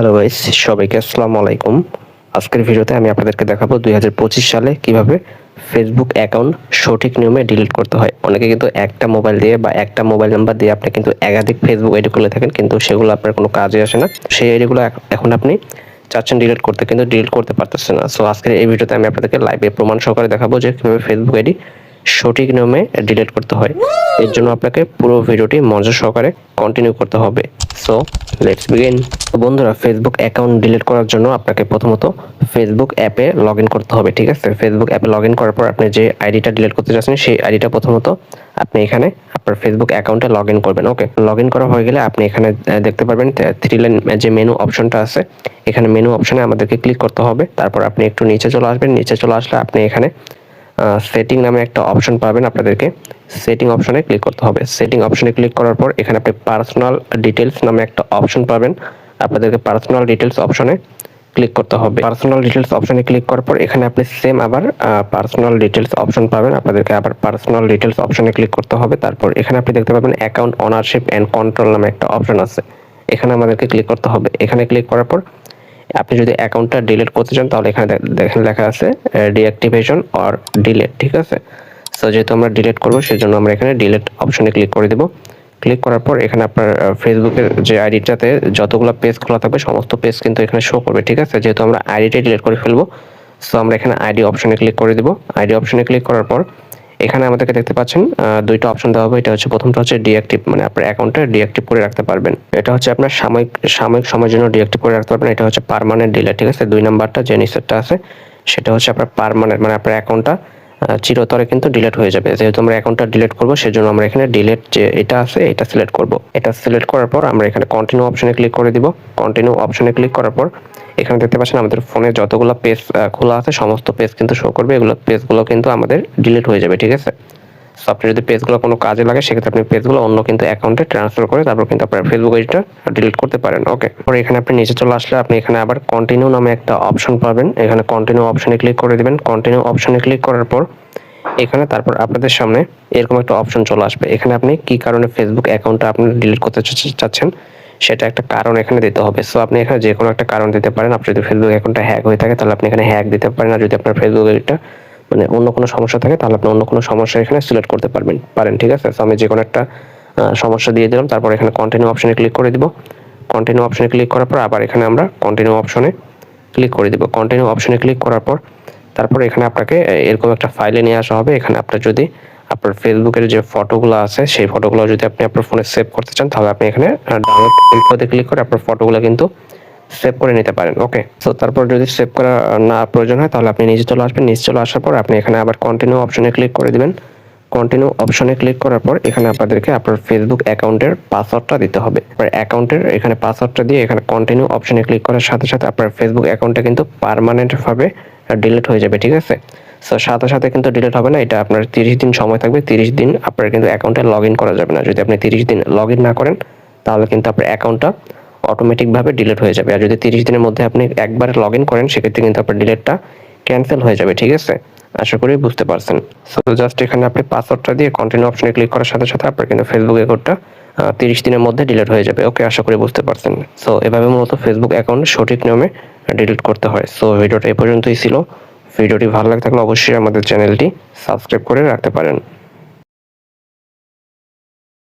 Hello guys সবাইকে আসসালামু আলাইকুম। আজকের ভিডিওতে আমি আপনাদেরকে দেখাবো দুই হাজার পঁচিশ সালে কীভাবে ফেসবুক অ্যাকাউন্ট সঠিক নিয়মে ডিলিট করতে হয়। অনেকে কিন্তু একটা মোবাইল দিয়ে বা একটা মোবাইল নাম্বার দিয়ে আপনি কিন্তু একাধিক ফেসবুক আইডি খুলে থাকেন, কিন্তু সেগুলো আপনার কোনো কাজে আসে না। সেই আইডিগুলো এখন আপনি চাচ্ছেন ডিলিট করতে, কিন্তু ডিলিট করতে পারতেছেন না। সো আজকের এই ভিডিওতে আমি আপনাদেরকে লাইভে প্রমাণ সহকারে দেখাবো যে কীভাবে ফেসবুক আইডি সঠিক নিয়মে ডিলিট করতে হয়। এর জন্য আপনাকে পুরো ভিডিওটি মনোযোগ সহকারে কন্টিনিউ করতে হবে। সো লেটস বিগিন বন্ধুরা ফেসবুক অ্যাকাউন্ট ডিলিট করার জন্য আপনাকে প্রথমত ফেসবুক অ্যাপে লগ করতে হবে, ঠিক আছে? ফেসবুক অ্যাপে লগ করার পর আপনি যে আইডিটা ডিলিট করতে চাচ্ছেন সেই আইডিটা প্রথমত আপনি এখানে আপনার ফেসবুক অ্যাকাউন্টে লগ করবেন ওকে লগ করা হয়ে গেলে আপনি এখানে দেখতে পারবেন থ্রি লাইন যে মেনু অপশনটা আছে, এখানে মেনু অপশনে আমাদেরকে ক্লিক করতে হবে। তারপর আপনি একটু নিচে চলে আসবেন, নিচে চলে আসলে আপনি এখানে সেটিং নামে একটা অপশন পাবেন আপনাদেরকে। সেটিং অপশনে ক্লিক করতে হবে। সেটিং অপশনে ক্লিক করার পর এখানে আপনি পার্সোনাল ডিটেলস নামে একটা অপশন পাবেন। আপনাদেরকে পার্সোনাল ডিটেলস অপশনে ক্লিক করতে হবে। পার্সোনাল ডিটেলস অপশনে ক্লিক করার পর এখানে আপনি সেম আবার পার্সোনাল ডিটেলস অপশন পাবেন। আপনাদেরকে আবার পার্সোনাল ডিটেলস অপশনে ক্লিক করতে হবে। তারপর এখানে আপনি দেখতে পাবেন অ্যাকাউন্ট ওনারশিপ অ্যান্ড কন্ট্রোল নামে একটা অপশন আছে। এখানে আমাদেরকে ক্লিক করতে হবে। এখানে ক্লিক করার পর আপনি যদি অ্যাকাউন্টটা ডিলিট করতে চান, তাহলে এখানে দেখেন লেখা আছে ডিঅ্যাক্টিভেশন অর ডিলিট ঠিক আছে? সো যেহেতু আমরা ডিলিট করব, সেজন্য আমরা এখানে ডিলিট অপশনে ক্লিক করে দেবো। ক্লিক করার পর এখানে আপনার ফেসবুকের যে আইডিটাতে যতগুলো পেজ খোলা থাকবে, সমস্ত পেজ কিন্তু এখানে শো করবে, ঠিক আছে? যেহেতু আমরা আইডিটাই ডিলিট করে ফেলব সো আমরা এখানে আইডি অপশনে ক্লিক করে দেবো। আইডি অপশনে ক্লিক করার পর এখানে আমাদেরকে দেখতে পাচ্ছেন দুইটা অপশন দেওয়া হবে। এটা হচ্ছে প্রথমটা হচ্ছে ডিঅ্যাক্টিভ মানে আপনার অ্যাকাউন্টটা ডিঅ্যাক্টিভ করে রাখতে পারবেন। এটা হচ্ছে আপনার সাময়িক সাময়িক সময়ের জন্য ডিঅ্যাক্টিভ করে রাখতে পারবেন। এটা হচ্ছে পার্মানেন্ট ডিলেট ঠিক আছে? দুই নাম্বারটা যে নিচেরটা আছে, সেটা হচ্ছে আপনার পার্মানেন্ট মানে আপনার অ্যাকাউন্টটা চিরতরে কিন্তু ডিলেট হয়ে যাবে। যেহেতু আমরা অ্যাকাউন্টটা ডিলিট করব, সেজন্য আমরা এখানে ডিলেট যে এটা আছে, এটা সিলেক্ট করব। এটা সিলেক্ট করার পর আমরা এখানে কন্টিনিউ অপশনে ক্লিক করে দিব। কন্টিনিউ অপশনে ক্লিক করার পর এখানে দেখতে পাচ্ছেন আমাদের ফোনে যতগুলো পেজ খোলা আছে, সমস্ত পেজ কিন্তু শো করবে। এগুলো পেজগুলো কিন্তু আমাদের ডিলিট হয়ে যাবে, ঠিক আছে? আপনি যদি পেজগুলো কোনো কাজে লাগে, সেক্ষেত্রে আপনি পেজগুলো অন্য কিন্তু অ্যাকাউন্টে ট্রান্সফার করে তারপর কিন্তু আপনার ফেসবুক আইডিটা ডিলিট করতে পারেন ওকে পরে এখানে আপনি নিচে চলে আসলে আপনি এখানে আবার কন্টিনিউ নামে একটা অপশন পাবেন। এখানে কন্টিনিউ অপশনে ক্লিক করে দিবেন। কন্টিনিউ অপশনে ক্লিক করার পর এখানে তারপর আপনাদের সামনে এরকম একটা অপশন চলে আসবে। এখানে আপনি কি কারণে ফেসবুক অ্যাকাউন্টটা আপনি ডিলিট করতে চাচ্ছেন? সেটা একটা কারণ এখানে দিতে হবে। সো আপনি এখানে যে কোনো একটা কারণ দিতে পারেন। আপনি যদি ফেসবুক অ্যাকাউন্টটা হ্যাক হয়ে থাকে, তাহলে আপনি এখানে হ্যাক দিতে পারেন। আর যদি আপনার ফেসবুক আইডিটা মানে অন্য কোনো সমস্যা থাকে, তাহলে আপনি অন্য কোনো সমস্যা এখানে সিলেক্ট করতে পারবেন, পারেন, ঠিক আছে? সো আমি যে কোনো একটা সমস্যা দিয়ে দিলাম, তারপর এখানে কন্টিনিউ অপশনে ক্লিক করে দিব। কন্টিনিউ অপশনে ক্লিক করার পর আবার এখানে আমরা কন্টিনিউ অপশনে ক্লিক করে দিব। কন্টিনিউ অপশনে ক্লিক করার পর তারপর এখানে আপনাকে এরকম একটা ফাইলে নিয়ে আসা হবে। এখানে আপনার যদি আপনার ফেসবুকের যে ফটোগুলো আছে, সেই ফটোগুলো যদি আপনি আপনার ফোনে সেভ করতে চান, তাহলে আপনি এখানে ডাউনলোড ক্লিক করে আপনার ফটোগুলো কিন্তু সেভ করে নিতে পারেন ওকে তো তারপর যদি সেভ করা না প্রয়োজন হয়, তাহলে আপনি নিচে চলে আসবেন, নিচে চলে আসার পর আপনি এখানে আবার কন্টিনিউ অপশনে ক্লিক করে দিবেন। কন্টিনিউ অপশনে ক্লিক করার পর এখানে আপনাদেরকে আপনার ফেসবুক অ্যাকাউন্টের পাসওয়ার্ডটা দিতে হবে। আপনার অ্যাকাউন্টের এখানে পাসওয়ার্ডটা দিয়ে এখানে কন্টিনিউ অপশনে ক্লিক করার সাথে সাথে আপনার ফেসবুক অ্যাকাউন্টটা কিন্তু পার্মানেন্টভাবে ডিলিট হয়ে যাবে, ঠিক আছে? সো সাথে সাথে কিন্তু ডিলিট হবে না, এটা আপনার তিরিশ দিন সময় থাকবে, তিরিশ দিন আপনার কিন্তু অ্যাকাউন্টে লগ ইন করা যাবে না। যদি আপনি তিরিশ দিন লগ ইন না করেন, তাহলে কিন্তু আপনার অ্যাকাউন্টটা অটোমেটিকভাবে ডিলিট হয়ে যাবে। আর যদি তিরিশ দিনের মধ্যে আপনি একবার লগ ইন করেন, সেক্ষেত্রে কিন্তু আপনার ডিলিটটা ক্যান্সেল হয়ে যাবে, ঠিক আছে? আশা করি বুঝতে পারছেন। সো জাস্ট এখানে আপনি পাসওয়ার্ডটা দিয়ে কন্টিনিউ অপশনে ক্লিক করার সাথে সাথে আপনার কিন্তু ফেসবুক অ্যাকাউন্টটা তিরিশ দিনের মধ্যে ডিলিট হয়ে যাবে। ওকে আশা করি বুঝতে পারছেন। সো এভাবে মূলত ফেসবুক অ্যাকাউন্ট সঠিক নিয়মে ডিলিট করতে হয়। সো ভিডিওটা এই পর্যন্তই ছিল। ভিডিওটি ভালো লাগে থাকলে অবশ্যই আমাদের চ্যানেলটি সাবস্ক্রাইব করে রাখতে পারেন।